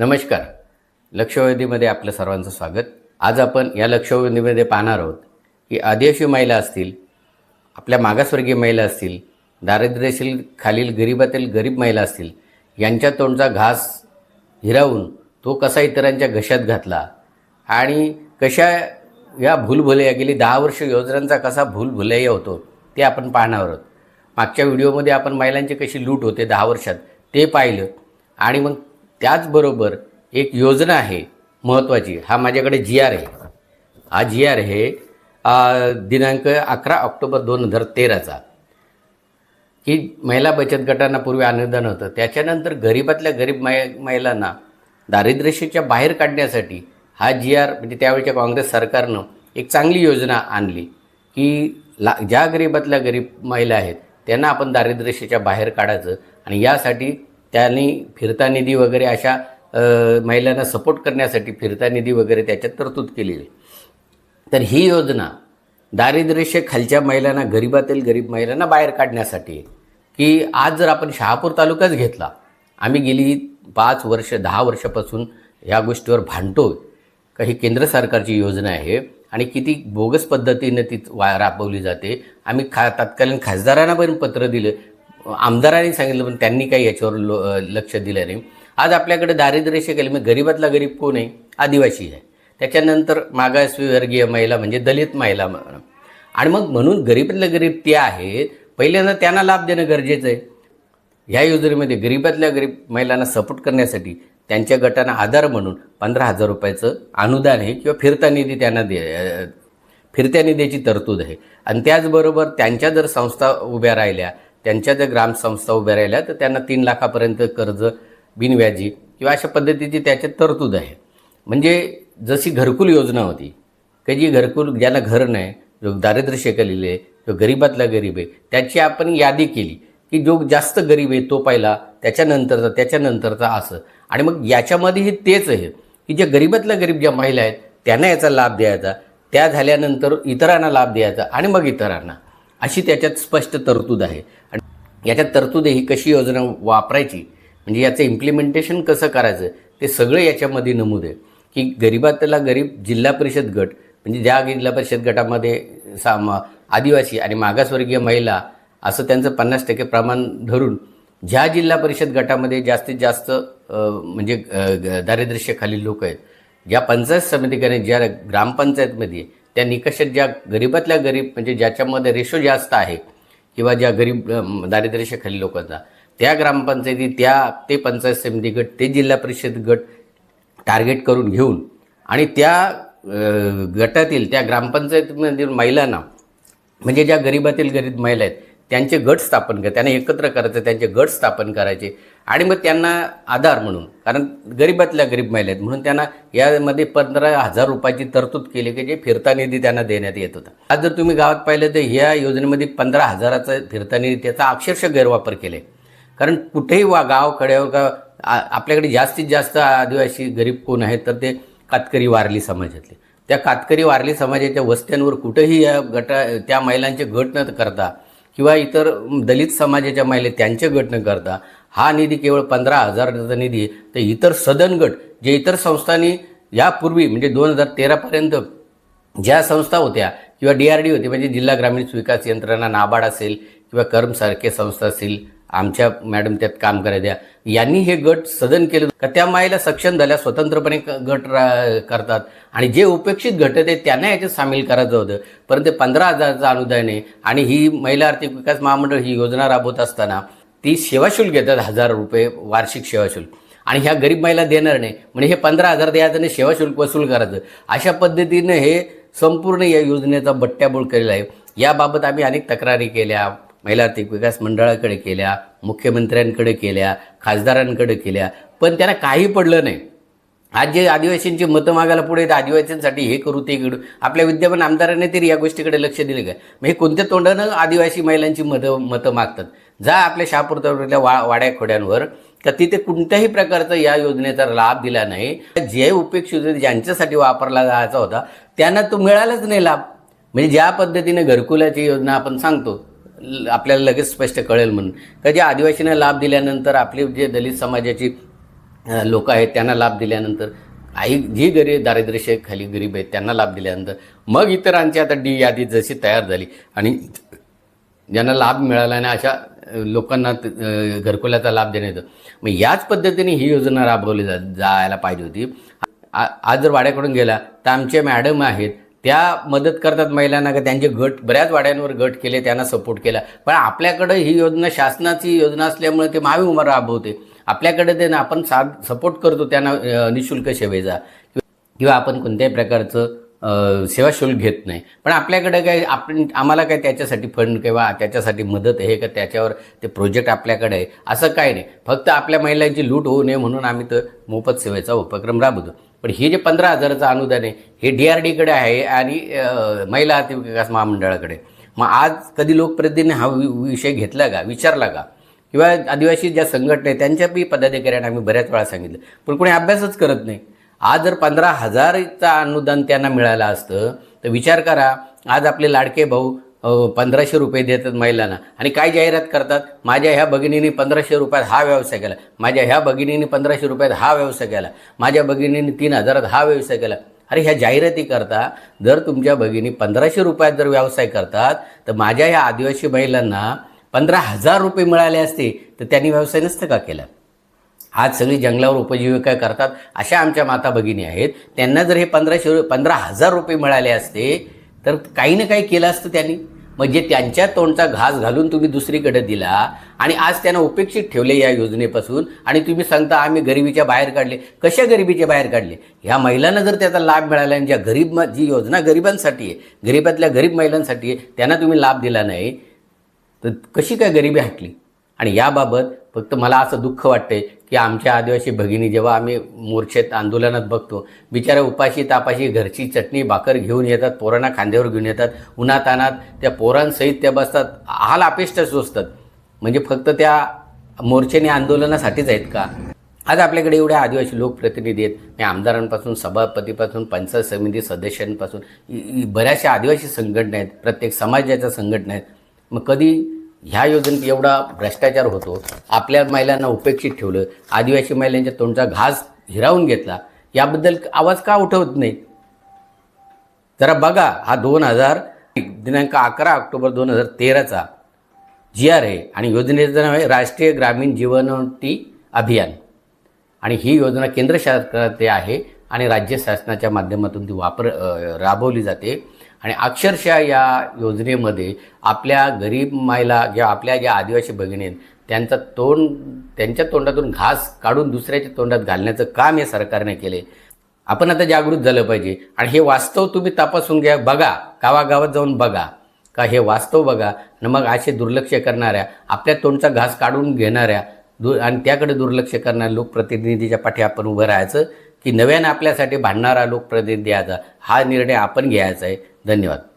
नमस्कार. लक्षवेधीमध्ये आपलं सर्वांचं स्वागत. आज आपण या लक्षवेधीमध्ये पाहणार आहोत की आदिवासी महिला असतील आपल्या मागासवर्गीय महिला असतील दारिद्र्यशील खालील गरिबातील गरीब महिला असतील यांच्या तोंडचा घास हिरावून तो कसा इतरांच्या घशात घातला आणि कशा या भूलभुलैया गेली दहा वर्ष योजनांचा कसा भूलभुलैया होतो ते आपण पाहणार आहोत. मागच्या व्हिडिओमध्ये आपण महिलांची कशी लूट होते दहा वर्षात ते पाहिलं आणि मग त्याचबरोबर एक योजना आहे महत्त्वाची हा माझ्याकडे जी आर आहे. हा जी आर आहे दिनांक अकरा ऑक्टोबर दोन हजार तेराचा. की महिला बचत गटांना पूर्वी अनुदान होतं. त्याच्यानंतर गरिबातल्या गरीब मै महिलांना दारिद्र्यरेषेच्या बाहेर काढण्यासाठी हा जी आर म्हणजे त्यावेळच्या काँग्रेस सरकारनं एक चांगली योजना आणली. की ला ज्या गरिबातल्या गरीब महिला आहेत त्यांना आपण दारिद्र्यशेच्या बाहेर काढायचं आणि यासाठी त्यांनी फिरता निधी वगैरे अशा महिलांना सपोर्ट करण्यासाठी फिरता निधी वगैरे त्याच्यात तरतूद केलेली. तर ही योजना दारिद्र्यरेषे खालच्या महिलांना गरिबातील गरीब महिलांना बाहेर काढण्यासाठी की आज जर आपण शहापूर तालुकाच घेतला आम्ही गेली पाच वर्ष दहा वर्षापासून ह्या गोष्टीवर भांडतो का ही केंद्र सरकारची योजना आहे आणि किती बोगस पद्धतीनं ती वा राबवली जाते. आम्ही खा तत्कालीन खासदारांना पण पत्र दिलं. आमदारांनी सांगितलं पण त्यांनी काही याच्यावर लो लक्ष दिलं नाही. आज आपल्याकडे दारिद्र्यरेषे केली मग गरीबातला गरीब कोण आहे? आदिवासी आहे. त्याच्यानंतर मागासवर्गीय महिला म्हणजे दलित महिला आणि मग म्हणून गरीबातल्या गरीब ते आहेत पहिल्यांदा त्यांना लाभ देणं गरजेचं आहे. ह्या योजनेमध्ये गरीबातल्या गरीब महिलांना सपोर्ट करण्यासाठी त्यांच्या गटांना आधार म्हणून पंधरा हजार रुपयाचं अनुदान आहे किंवा फिरता निधी त्यांना दे फिरत्या निधीची तरतूद आहे. आणि त्याचबरोबर त्यांच्या जर संस्था उभ्या राहिल्या त्यांच्या जर ग्रामसंस्था उभ्या राहिल्या तर त्यांना तीन लाखापर्यंत कर्ज बिनव्याजी किंवा अशा पद्धतीची त्याच्यात तरतूद आहे. म्हणजे जशी घरकुल योजना होती की जी घरकुल ज्याला घर नाही जो दारिद्र्य शेकलेले आहे जो गरीबातला गरीब आहे त्याची आपण यादी केली की जो जास्त गरीब आहे तो पहिला त्याच्यानंतरचा त्याच्यानंतरचा असं. आणि मग याच्यामध्येही तेच आहे की जे गरीबातल्या गरीब ज्या महिला आहेत त्यांना याचा लाभ द्यायचा त्या झाल्यानंतर इतरांना लाभ द्यायचा आणि मग इतरांना. अशी त्याच्यात स्पष्ट तरतूद आहे. आणि याच्यात तरतूद ही कशी योजना वापरायची म्हणजे याचं इम्प्लिमेंटेशन कसं करायचं ते सगळं याच्यामध्ये नमूद आहे. की गरिबातला गरीब जिल्हा परिषद गट म्हणजे ज्या जिल्हा परिषद गटामध्ये साम आदिवासी आणि मागासवर्गीय महिला असं त्यांचं पन्नास टक्के प्रमाण धरून ज्या जिल्हा परिषद गटामध्ये जास्तीत जास्त म्हणजे अ, ग- लोक आहेत ज्या पंचायत समितीकडे ज्या ग्रामपंचायतमध्ये त्या निकषात ज्या गरीबातल्या गरीब म्हणजे ज्याच्यामध्ये रेशो जास्त आहे किंवा ज्या गरीब अम, दारिद्र्यरेषेखाली लोकांचा त्या ग्रामपंचायती त्या ते पंचायत समिती गट ते जिल्हा परिषद गट टार्गेट करून घेऊन आणि त्या गटातील त्या ग्रामपंचायतीमधील महिलांना म्हणजे ज्या गरीबातील गरीब महिला आहेत त्यांचे गट स्थापन कर त्यांना एकत्र करायचं त्यांचे गट स्थापन करायचे. आणि मग त्यांना आधार म्हणून कारण गरीबातल्या गरीब महिला आहेत म्हणून त्यांना यामध्ये पंधरा हजार रुपयाची तरतूद केली की जे फिरता निधी त्यांना देण्यात येत होता. आज जर तुम्ही गावात पाहिलं तर ह्या योजनेमध्ये पंधरा हजाराचा फिरता निधी त्याचा अक्षरशः गैरवापर केला आहे. कारण कुठेही वा गाव का आपल्याकडे जास्तीत जास्त आदिवासी गरीब कोण आहेत तर ते कातकरी वारली समाजातले. त्या कातकरी वारली समाजाच्या वस्त्यांवर कुठेही या गटा त्या महिलांचे गट न करता किंवा इतर दलित समाजाच्या महिला त्यांचे गट न करता हा निधी केवळ पंधरा हजाराचा निधी तर इतर सदन गट जे इतर संस्थांनी यापूर्वी म्हणजे दोन हजार तेरापर्यंत ज्या संस्था होत्या किंवा डी आर डी होती म्हणजे जिल्हा ग्रामीण विकास यंत्रणा नाबार्ड असेल किंवा कर्मसारखे संस्था असतील आमच्या मॅडम त्यात काम करायच्या. यांनी हे गट सदन केलं. का त्या माईला सक्षम झाल्या स्वतंत्रपणे क- गट रा- करतात. आणि जे उपेक्षित गट आहेत त्यांना याच्यात सामील करायचं होतं. परंतु पंधरा हजारचं अनुदान आहे आणि ही महिला आर्थिक विकास महामंडळ ही योजना राबवत असताना ती सेवाशुल्क घेतात हजार रुपये वार्षिक सेवाशुल्क. आणि ह्या गरीब महिला देणार नाही. म्हणजे हे पंधरा हजार द्यायचं आणि सेवाशुल्क वसूल करायचं. अशा पद्धतीनं हे संपूर्ण या योजनेचा बट्ट्याबोळ केलेला आहे. याबाबत आम्ही अनेक तक्रारी केल्या. महिला आर्थिक विकास मंडळाकडे केल्या मुख्यमंत्र्यांकडे केल्या खासदारांकडे केल्या पण त्यांना काही पडलं नाही. आज जे आदिवासींची मतं मागायला पुढे आहेत, आदिवासींसाठी हे करू ते करू आपल्या विद्यमान आमदाराने तरी या गोष्टीकडे लक्ष दिले का? मग हे कोणत्या तोंडानं आदिवासी महिलांची मतं मतं मागतात? जा आपल्या शहापूर तालुक्यातल्या वा वाड्या खोड्यांवर तिथे कोणत्याही प्रकारचा या योजनेचा लाभ दिला नाही. जे उपेक्ष योजना ज्यांच्यासाठी वापरला जायचा होता त्यांना तो मिळालाच नाही लाभ. म्हणजे ज्या पद्धतीने घरकुलाची योजना आपण सांगतो आपल्याला लगेच स्पष्ट कळेल म्हणून. का आदिवासींना लाभ दिल्यानंतर आपली जे दलित समाजाची लोक आहेत त्यांना लाभ दिल्यानंतर काही जी गरीब दारिद्र्य खाली गरीब आहेत त्यांना लाभ दिल्यानंतर मग इतरांची आता डी यादी जशी तयार झाली आणि ज्यांना लाभ मिळाला आणि अशा लोकांना घरकुल्याचा घरकुलाचा लाभ देण्यात येतो. मग याच पद्धतीने ही योजना राबवली जा जायला पाहिजे होती. आ- आज जर वाड्याकडून गेला तर आमचे मॅडम आहेत त्या मदत करतात महिलांना का त्यांचे गट बऱ्याच वाड्यांवर गट केले त्यांना सपोर्ट केला. पण आपल्याकडं ही योजना शासनाची योजना असल्यामुळे ते महावी उमर राबवते. आपल्याकडे ते ना आपण साथ सपोर्ट करतो त्यांना निशुल्क सेवेचा. किंवा आपण कोणत्याही प्रकारचं सेवा शुल्क घेत नाही. पण आपल्याकडे काय आपण आम्हाला काय त्याच्यासाठी फंड किंवा त्याच्यासाठी मदत आहे का त्याच्यावर ते प्रोजेक्ट आपल्याकडे आहे असं काय नाही. फक्त आपल्या महिलांची लूट होऊ नये म्हणून आम्ही तर मोफत सेवेचा उपक्रम राबवतो. पण हे जे पंधरा हजाराचं अनुदान आहे हे डी आर डीकडे आहे आणि महिला अति विकास महामंडळाकडे मग आज कधी लोकप्रतिनिधीने हा वि- विषय घेतला का विचारला का? किंवा आदिवासी ज्या संघटना आहेत त्यांच्या बी पदाधिकाऱ्यांना आम्ही बऱ्याच वेळा सांगितलं. पण कोणी अभ्यासच करत नाही. आज जर पंधरा हजारचं अनुदान त्यांना मिळालं असतं तर विचार करा आज आपले लाडके भाऊ पंधराशे रुपये देतात महिलांना. आणि काय जाहिरात करतात? माझ्या ह्या भगिनीने पंधराशे रुपयात हा व्यवसाय केला. माझ्या ह्या भगिनीने पंधराशे रुपयात हा व्यवसाय केला. माझ्या भगिनीने तीन हजारात हा व्यवसाय केला. अरे ह्या जाहिराती करता जर तुमच्या भगिनी पंधराशे रुपयात जर व्यवसाय करतात तर माझ्या ह्या आदिवासी महिलांना पंधरा हजार रुपये मिळाले असते तर त्यांनी व्यवसाय नसतं का केला? आज सगळी जंगलावर उपजीविका करतात अशा आमच्या माता भगिनी आहेत. त्यांना जर हे पंधराशे पंधरा हजार रुपये मिळाले असते तर काही ना काही केलं असतं त्यांनी. म्हणजे त्यांच्या तोंडचा घास घालून तुम्ही दुसरीकडे दिला आणि आज त्यांना उपेक्षित ठेवले या योजनेपासून आणि तुम्ही सांगता आम्ही गरिबीच्या बाहेर काढले. कशा गरिबीच्या बाहेर काढले? ह्या महिलांना जर त्याचा लाभ मिळाला आणि ज्या गरीब जी योजना गरिबांसाठी आहे गरीबातल्या गरीब महिलांसाठी आहे त्यांना तुम्ही लाभ दिला नाही तर कशी काय गरिबी हटली? आणि याबाबत फक्त मला असं दुःख वाटतंय की आमच्या आदिवासी भगिनी जेव्हा आम्ही मोर्चेत आंदोलनात बघतो बिचाऱ्या उपाशी तापाशी घरची चटणी भाकर घेऊन येतात पोरांना खांद्यावर घेऊन येतात उन्हातानात त्या पोरांसहित त्या बसतात हाल अपेष्ट सोसतात म्हणजे फक्त त्या मोर्चेने आंदोलनासाठीच आहेत का? आज आपल्याकडे एवढे आदिवासी लोकप्रतिनिधी आहेत. मी आमदारांपासून सभापतीपासून पंचायत समिती सदस्यांपासून बऱ्याचशा आदिवासी संघटना आहेत प्रत्येक समाजाच्या संघटना आहेत. मग कधी ह्या योजनेत एवढा भ्रष्टाचार होतो आपल्या महिलांना उपेक्षित ठेवलं आदिवासी महिलांच्या तोंडचा घास हिरावून घेतला याबद्दल आवाज का उठवत नाही? जरा बघा हा दोन हजार दिनांक अकरा ऑक्टोबर दोन हजार तेराचा जी आर आहे आणि योजनेचं नाव आहे राष्ट्रीय ग्रामीण जीवनोन्नती अभियान. आणि ही योजना केंद्र सरकारचे आहे आणि राज्य शासनाच्या माध्यमातून ती वापर राबवली जाते. आणि अक्षरशः या योजनेमध्ये आपल्या गरीब महिला किंवा आपल्या ज्या आदिवासी भगिनी आहेत त्यांचं तोंड त्यांच्या तोंडातून घास काढून दुसऱ्याच्या तोंडात घालण्याचं काम या सरकारने केले. आपण आता जागृत झालं पाहिजे. आणि हे वास्तव तुम्ही तपासून घ्या बघा. गावागावात जाऊन बघा. का हे वास्तव बघा. आणि मग असे दुर्लक्ष करणाऱ्या आपल्या तोंडचा घास काढून घेणाऱ्या दु आणि त्याकडे दुर्लक्ष करणाऱ्या लोकप्रतिनिधीच्या पाठी आपण उभं राहायचं की नव्यानं आपल्यासाठी भांडणारा लोकप्रतिनिधी याचा हा निर्णय आपण घ्यायचा आहे. धन्यवाद.